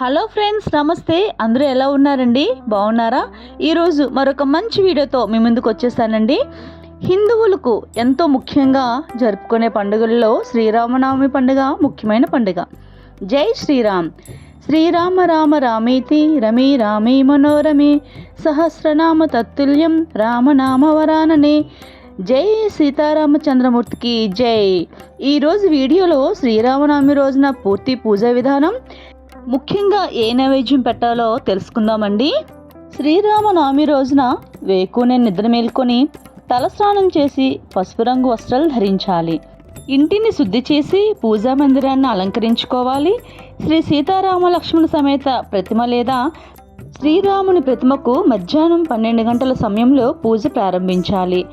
Hello friends నమస్తే. అందరూ ఎలా ఉన్నారండి? బాగున్నారా? ఈరోజు మరొక మంచి వీడియోతో మీ ముందుకు వచ్చేసానండి హిందువులకు ఎంతో ముఖ్యంగా జరుపుకునే పండుగల్లో శ్రీరామనవమి పండుగ ముఖ్యమైన పండుగ. జై శ్రీరామ్. శ్రీరామ రామ రామేతి రమే రామే మనోరమే సహస్రనామ తత్తుల్యం రామనామ వరాననే. జై సీతారామచంద్రమూర్తికి జై. ఈరోజు వీడియోలో శ్రీరామనవమి రోజున పూర్తి పూజా విధానం ముఖ్యంగా ఏ నైవేద్యం పెట్టాలో తెలుసుకుందామండి. శ్రీరామనవమి రోజున వేకునే నిద్ర మేల్కొని తలస్నానం చేసి పసుపు రంగు వస్త్రాలు ధరించాలి. ఇంటిని శుద్ధి చేసి పూజా మందిరాన్ని అలంకరించుకోవాలి. శ్రీ సీతారామ లక్ష్మణ సమేత ప్రతిమ లేదా శ్రీరాముని ప్రతిమకు మధ్యాహ్నం పన్నెండు గంటల సమయంలో పూజ ప్రారంభించాలి.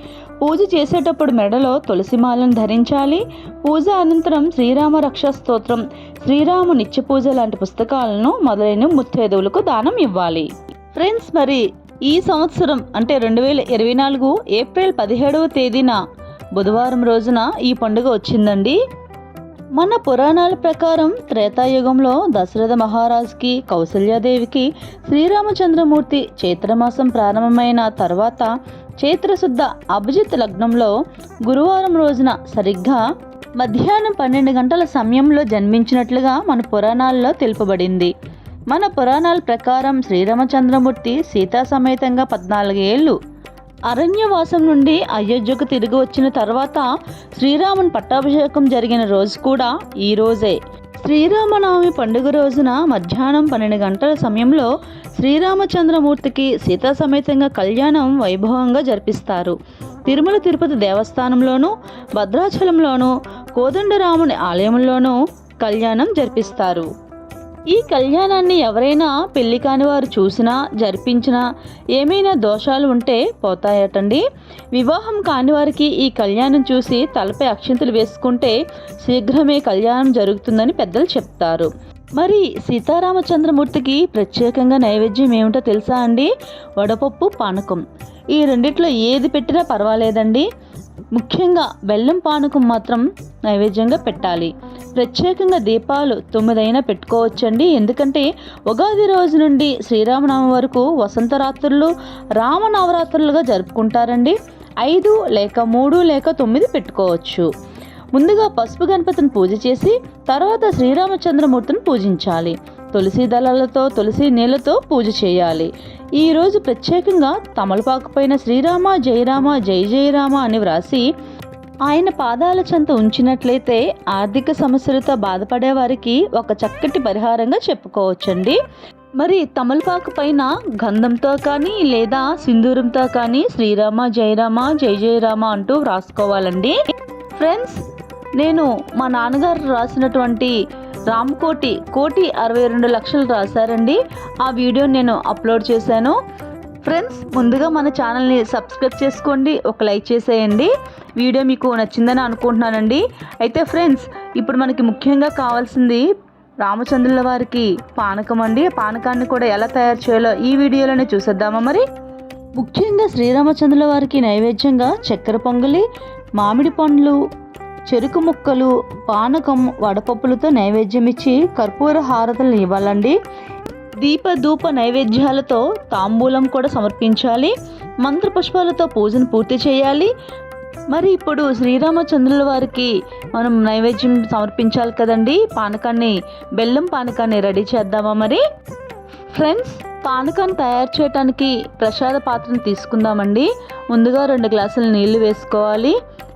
పూజ చేసేటప్పుడు మెడలో తులసిమాలను ధరించాలి. పూజ అనంతరం శ్రీరామ రక్షా స్తోత్రం శ్రీరామ నిత్య పూజ లాంటి పుస్తకాలను మొదలైన ముత్తైదువులకు దానం ఇవ్వాలి. ఫ్రెండ్స్ మరి ఈ సంవత్సరం అంటే రెండు వేల ఇరవై నాలుగు ఏప్రిల్ పదిహేడవ తేదీన బుధవారం రోజున ఈ పండుగ వచ్చిందండి. మన పురాణాల ప్రకారం త్రేతాయుగంలో దశరథ మహారాజుకి కౌసల్యాదేవికి శ్రీరామచంద్రమూర్తి చైత్రమాసం ప్రారంభమైన తర్వాత చైత్రశుద్ధ అభిజిత్ లగ్నంలో గురువారం రోజున సరిగ్గా మధ్యాహ్నం పన్నెండు గంటల సమయంలో జన్మించినట్లుగా మన పురాణాల్లో తెలుపబడింది. మన పురాణాల ప్రకారం శ్రీరామచంద్రమూర్తి సీతా సమేతంగా పద్నాలుగేళ్ళు అరణ్యవాసం నుండి అయోధ్యకు తిరిగి వచ్చిన తర్వాత శ్రీరాముని పట్టాభిషేకం జరిగిన రోజు కూడా ఈ రోజే. శ్రీరామనవమి పండుగ రోజున మధ్యాహ్నం పన్నెండు గంటల సమయంలో శ్రీరామచంద్రమూర్తికి సీతా సమేతంగా కళ్యాణం వైభవంగా జరిపిస్తారు. తిరుమల తిరుపతి దేవస్థానంలోనూ భద్రాచలంలోనూ కోదండరాముని ఆలయంలోనూ కళ్యాణం జరిపిస్తారు. ఈ కళ్యాణాన్ని ఎవరైనా పెళ్ళి కాని వారు చూసినా జరిపించినా ఏమైనా దోషాలు ఉంటే పోతాయటండి. వివాహం కాని వారికి ఈ కళ్యాణం చూసి తలపై అక్షింతలు వేసుకుంటే శీఘ్రమే కళ్యాణం జరుగుతుందని పెద్దలు చెప్తారు. మరి సీతారామచంద్రమూర్తికి ప్రత్యేకంగా నైవేద్యం ఏమిటో తెలుసా అండి? వడపప్పు పానకం. ఈ రెండిట్లో ఏది పెట్టినా పర్వాలేదండి. ముఖ్యంగా బెల్లం పానకం మాత్రం నైవేద్యంగా పెట్టాలి. ప్రత్యేకంగా దీపాలు తొమ్మిదైనా పెట్టుకోవచ్చండి. ఎందుకంటే ఉగాది రోజు నుండి శ్రీరామనామం వరకు వసంత రాత్రులు రామ రామనవరాత్రులుగా జరుపుకుంటారండి. ఐదు లేక మూడు లేక తొమ్మిది పెట్టుకోవచ్చు. ముందుగా పసుపు గణపతిని పూజ చేసి తర్వాత శ్రీరామచంద్రమూర్తిని పూజించాలి. తులసి దళాలతో తులసి నీళ్ళతో పూజ చేయాలి. ఈరోజు ప్రత్యేకంగా తమలపాకు పైన శ్రీరామ జయరామ జై జయరామ అని వ్రాసి ఆయన పాదాల చెంత ఉంచినట్లయితే ఆర్థిక సమస్యలతో బాధపడే వారికి ఒక చక్కటి పరిహారంగా చెప్పుకోవచ్చండి. మరి తమలపాకు పైన గంధంతో కానీ లేదా సింధూరంతో కానీ శ్రీరామ జయరామ జై జయరామ అంటూ వ్రాసుకోవాలండి. ఫ్రెండ్స్ నేను మా నాన్నగారు రాసినటువంటి రామ్కోటి కోటి అరవై రెండు లక్షలు రాశారండి. ఆ వీడియో నేను అప్లోడ్ చేశాను. ఫ్రెండ్స్ ముందుగా మన ఛానల్ని సబ్స్క్రైబ్ చేసుకోండి ఒక లైక్ చేసేయండి. వీడియో మీకు నచ్చిందని అనుకుంటున్నానండి. అయితే ఫ్రెండ్స్ ఇప్పుడు మనకి ముఖ్యంగా కావాల్సింది రామచంద్రుల వారికి పానకం అండి. పానకాన్ని కూడా ఎలా తయారు చేయాలో ఈ వీడియోలోనే చూసేద్దామా మరి? ముఖ్యంగా శ్రీరామచంద్రుల వారికి నైవేద్యంగా చక్కెర పొంగలి మామిడి పండ్లు చెరుకు ముక్కలు పానకం వడపప్పులతో నైవేద్యం ఇచ్చి కర్పూర హారతలను ఇవ్వాలండి. దీప ధూప నైవేద్యాలతో తాంబూలం కూడా సమర్పించాలి. మంత్రపుష్పాలతో పూజను పూర్తి చేయాలి. మరి ఇప్పుడు శ్రీరామచంద్రుల వారికి మనం నైవేద్యం సమర్పించాలి కదండి. పానకాన్ని బెల్లం పానకాన్ని రెడీ చేద్దామా మరి? ఫ్రెండ్స్ పానకాన్ని తయారు చేయడానికి ప్రసాద పాత్రను తీసుకుందామండి. ముందుగా రెండు గ్లాసులు నీళ్ళు వేసుకోవాలి.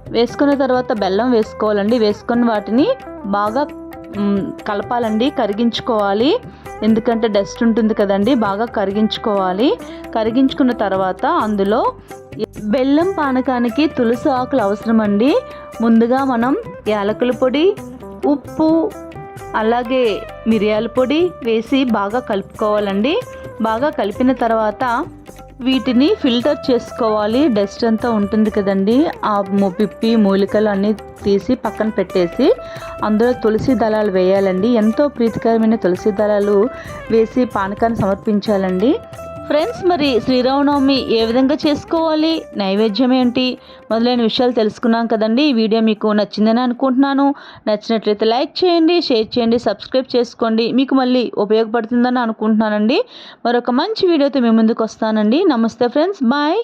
వేసుకున్న తర్వాత బెల్లం వేసుకోవాలండి. వేసుకుని వాటిని బాగా కలపాలండి. కరిగించుకోవాలి. ఎందుకంటే డస్ట్ ఉంటుంది కదండి. బాగా కరిగించుకోవాలి. కరిగించుకున్న తర్వాత అందులో బెల్లం పానకానికి తులసి ఆకులు అవసరం అండి ముందుగా మనం యాలకుల పొడి ఉప్పు అలాగే మిరియాల పొడి వేసి బాగా కలుపుకోవాలండి. బాగా కలిపిన తర్వాత వీటిని ఫిల్టర్ చేసుకోవాలి. డస్ట్ అంతా ఉంటుంది కదండి. ఆ పిప్పి మూలికలు అన్నీ తీసి పక్కన పెట్టేసి అందులో తులసి దళాలు వేయాలండి. ఎంతో ప్రీతికరమైన తులసి దళాలు వేసి పానకాన్ని సమర్పించాలండి. ఫ్రెండ్స్ మరి శ్రీరామనవమి ఏ విధంగా చేసుకోవాలి? నైవేద్యం ఏంటి? మొదలైన విషయాలు తెలుసుకున్నాం కదండి. ఈ వీడియో మీకు నచ్చిందని అనుకుంటున్నాను. నచ్చినట్లయితే లైక్ చేయండి షేర్ చేయండి సబ్స్క్రైబ్ చేసుకోండి. మీకు మళ్ళీ ఉపయోగపడుతుందని అనుకుంటున్నానండి. మరొక మంచి వీడియోతో మీ ముందుకు వస్తానండి. నమస్తే ఫ్రెండ్స్. బాయ్.